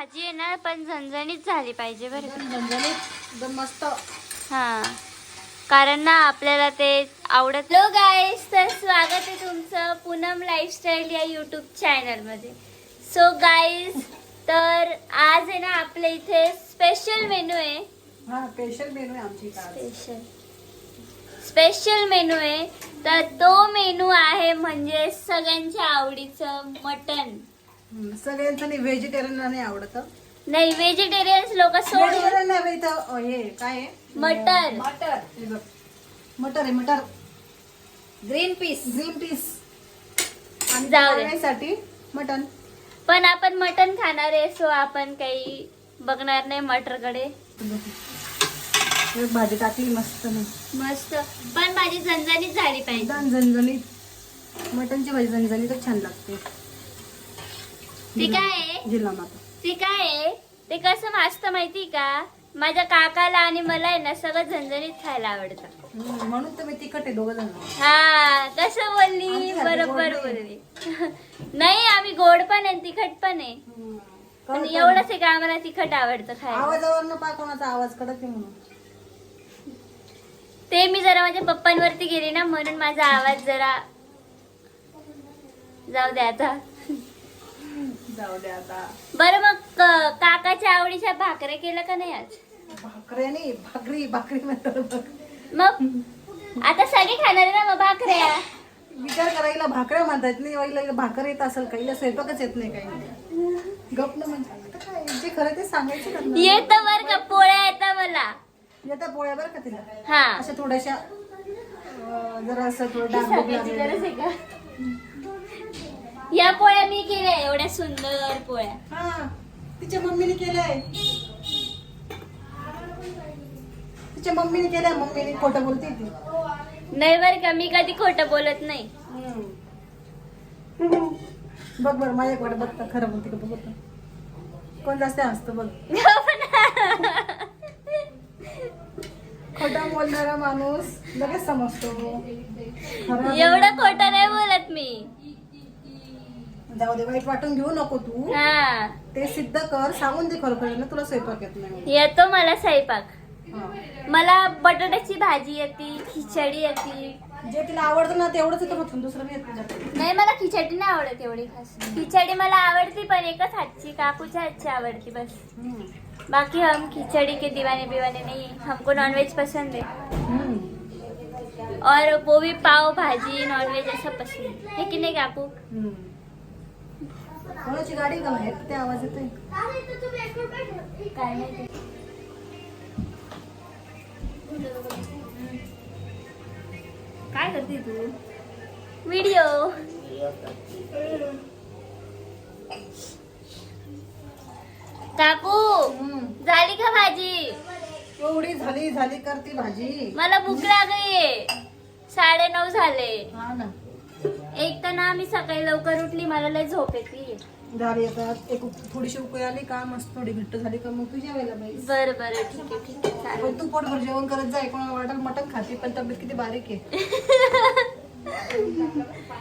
भाजी आहे ना पण झणझणीत झाली पाहिजे बरं का. झणझणीत? एकदम मस्त. हा. कारण ना आपल्याला ते आवडत हॅलो गाईस तर स्वागत आहे तुमचं पूनम लाईफस्टाईल या यूट्यूब चॅनलमध्ये सो गाईज तर आज आहे ना आपल्या इथे स्पेशल मेनू आहे. हा स्पेशल मेनू आहे आमची इथं आज. स्पेशल स्पेशल मेनू आहे. तर तो मेनू आहे म्हणजे सगळ्यांच्या आवडीचं मटन सगळ्यांचं नाही व्हेजिटेरियनला नाही आवडत नाही व्हेजिटेरियन्स लोक सोडून व्हेजिटेरियन नाही बाई इथं अं, हे काय आहे? मटर. मटर. हे बघ. मटर आहे मटर. ग्रीन पीस ग्रीन पीस आणि जाऊ दे. खाण्यासाठी मटन पण आपण मटन खाणार आहे सो आपण काही बघणार नाही मटरकडे. हे भाजी टाकली मस्त नाही. मस्त. पण माझी झणझणीत झाली पाहिजे. झणझणीत. मटनची भाजी झणझणीतच छान लागते. ती काय जिल्हा माता. ती काय ते कसं असतं माहिती का? माझ्या काकाला आणि मला आहे ना सगळं झणझणीत खायला आवडतं. हम्म, म्हणून तर मी तिखट आहे दोघं जण. हा कसं बोलली? आमच्यासाठी बरोबर गोड बोलली. नाही आम्ही गोड पण आहे तिखट पण आहे. पण एवढंच आहे का आम्हाला तिखट आवडतं खायला? आवाजावर न पा कोणाचा आवाज कडत आहे म्हणून. ते मी जरा माझ्या पप्पांवरती गेली ना म्हणून माझा आवाज जरा जाऊ दे आता. जाऊ दे आता. बरं मग क- काकाच्या आवडीच्या भाकऱ्या केल्या का नाही आज? भाकऱ्या नाही भाकरी भाकरी म्हणतात. मग? आता सगळे खाणार आहे ना मग भाकऱ्या? विचार करायला भाकऱ्या म्हणतात नाही वाईला भाकर येत असेल काहीला स्वयंपाकच येत नाही काही. गप न म्हणजे. आता काय जे खरं ते सांगायचं येत बर का पोळ्या येत मला. येत्या पोळ्या बरं का तिला? हा. अशा थोड्याशा अं, जरा असं थोडं डाग लागलेलं. या पोळ्या मी केल्या एवढ्या सुंदर पोळ्या. हा तिच्या मम्मीने केलंय. तिच्या मम्मीने केलंय मम्मीने खोटं बोलते ती. नाही बर का मी कधी खोटं बोलत नाही. बघ बरं माझ्याकडे बघता खरं बोलते का बघ. कोण जास्त असतं बघ. खोटा बोलणारा माणूस लगेच समजतो. खरं एवढं खोटं नाही बोलत मी. जाऊ दे वाईट वाटून घेऊ नको तू. हा. ते सिद्ध कर सांगून दे खरोखर ना तुला स्वयंपाक येत नाही येतो मला स्वयंपाक. मला बटाट्याची भाजी येते खिचडी येते. जे तिला आवडतं ना तेवढंच येतं दुसरं नाही येत नाही मला खिचडी नाही आवडत एवढी खास. खिचडी मला आवडती पण एकच हातची काकूच्या हातची आवडती बस. हम्म. बाकी हम खिचड़ी के दीवाने दीवाने नहीं हैं। हमको नॉनवेज पसंद है. हम्म. और वो भी पाव भाजी नॉनवेज ऐसा पसंद है. है कि नहीं काकू? हम्म. कोणाची गाडी का बाहेर? ते आवाज येतोय काय माहिती काय करते तू? व्हिडिओ काकू झाली का भाजी? एवढी झाली झाली करती भाजी. मला भूक लागली साडे नऊ झाले. हा ना. एक तर ना मी सकाळी लवकर उठली मला लय झोप येते. झाली आता एक थोडीशी उकळी आली का मस्त थोडी घट्ट झाली का मग तुझ्या वेळेला बाई. बरं बरं ठीक आहे ठीक आहे चालेल. पण तू पोटभर जेवण करत जाय कोणाला वाटेल मटण खाते पण तब्येत किती बारीक आहे.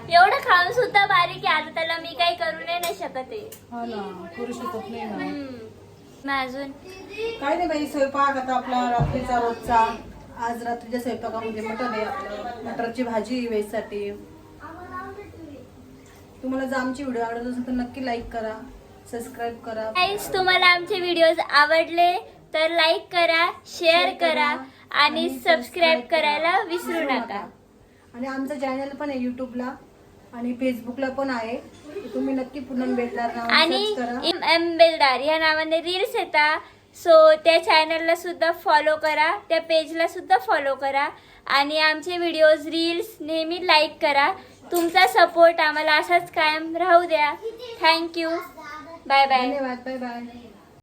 एवढं खाऊन सुद्धा बारीक आहे आता त्याला मी काही करू नाही ना शकत आहे. हा ना करू शकत नाही ना. हम्म. मग अजून? काय नाही बाई स्वयंपाक आता आपला रात्रीचा रोजचा. आज रात्रीच्या स्वयंपाकामध्ये मटण आहे आपलं. मटरची भाजी वेजसाठी. तुम्हाला जर आमची व्हिडिओ आवडत असेल तर नक्की लाईक करा सबस्क्राईब करा. गाईज तुम्हाला आमचे व्हिडिओज आवडले तर लाईक करा शेअर करा आणि सबस्क्राईब करायला विसरू नका. आणि आमचं चॅनल पण आहे युट्यूबला आणि फेसबुकला पण आहे. तुम्ही नक्की पूनम बेलदार आणि करा. इम एम बेलदार या नावाने रील्स येतात. सो त्या चॅनलला सुद्धा फॉलो करा. त्या पेजला सुद्धा फॉलो करा. आणि आमचे व्हिडिओज रील्स नेहमी लाईक करा. तुमचा सपोर्ट आम्हाला असाच कायम राहू द्या. थँक्यू बाय बाय धन्यवाद. Bye bye